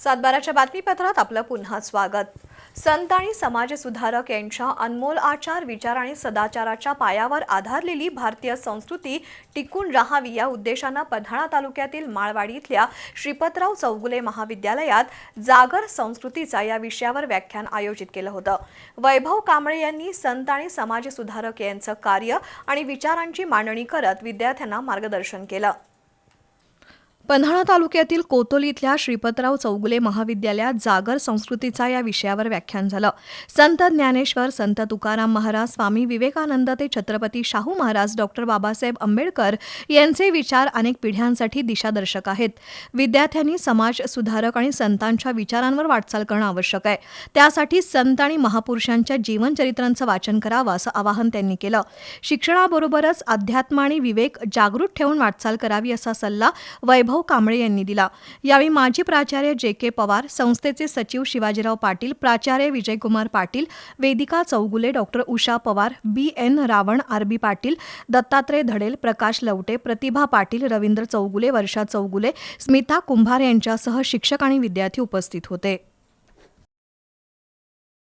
सातबाराच्या बातमीपत्रात आपलं पुन्हा स्वागत. संत आणि समाजसुधारक यांच्या अनमोल आचार विचार आणि सदाचाराच्या पायावर आधारलेली भारतीय संस्कृती टिकून राहावी या उद्देशानं पन्हाळा तालुक्यातील माळवाडी इथल्या श्रीपतराव चौगुले महाविद्यालयात जागर संस्कृतीचा या विषयावर व्याख्यान आयोजित केलं होतं. वैभव कांबळे यांनी संत आणि समाजसुधारक यांचं कार्य आणि विचारांची मांडणी करत विद्यार्थ्यांना मार्गदर्शन केलं. पन्हाळा तालुक्यातील कोतोली इथल्या श्रीपतराव चौगुले महाविद्यालयात जागर संस्कृतीचा या विषयावर व्याख्यान झालं. संत ज्ञानेश्वर संत तुकाराम महाराज स्वामी विवेकानंद ते छत्रपती शाहू महाराज डॉक्टर बाबासाहेब आंबेडकर यांचे विचार अनेक पिढ्यांसाठी दिशादर्शक आहेत. विद्यार्थ्यांनी समाज सुधारक आणि संतांच्या विचारांवर वाटचाल करणं आवश्यक आहे. त्यासाठी संत आणि महापुरुषांच्या जीवनचरित्रांचं वाचन करावं असं आवाहन त्यांनी केलं. शिक्षणाबरोबरच अध्यात्म आणि विवेक जागृत ठेवून वाटचाल करावी असा सल्ला वैभव कांबळे यांनी दिला. यावेळी माजी प्राचार्य जे के पवार संस्थेचे सचिव शिवाजीराव पाटील प्राचार्य Vijaykumar Patil Vedika Chougule doctor Usha Pawar B. N. Ravan R. B. Patil Dattatray Dhadel Prakash Lavate Pratibha Patil Ravindra Chougule Varsha Chougule Smita Kumbhar यांच्यासह शिक्षक आणि विद्यार्थी उपस्थित होते.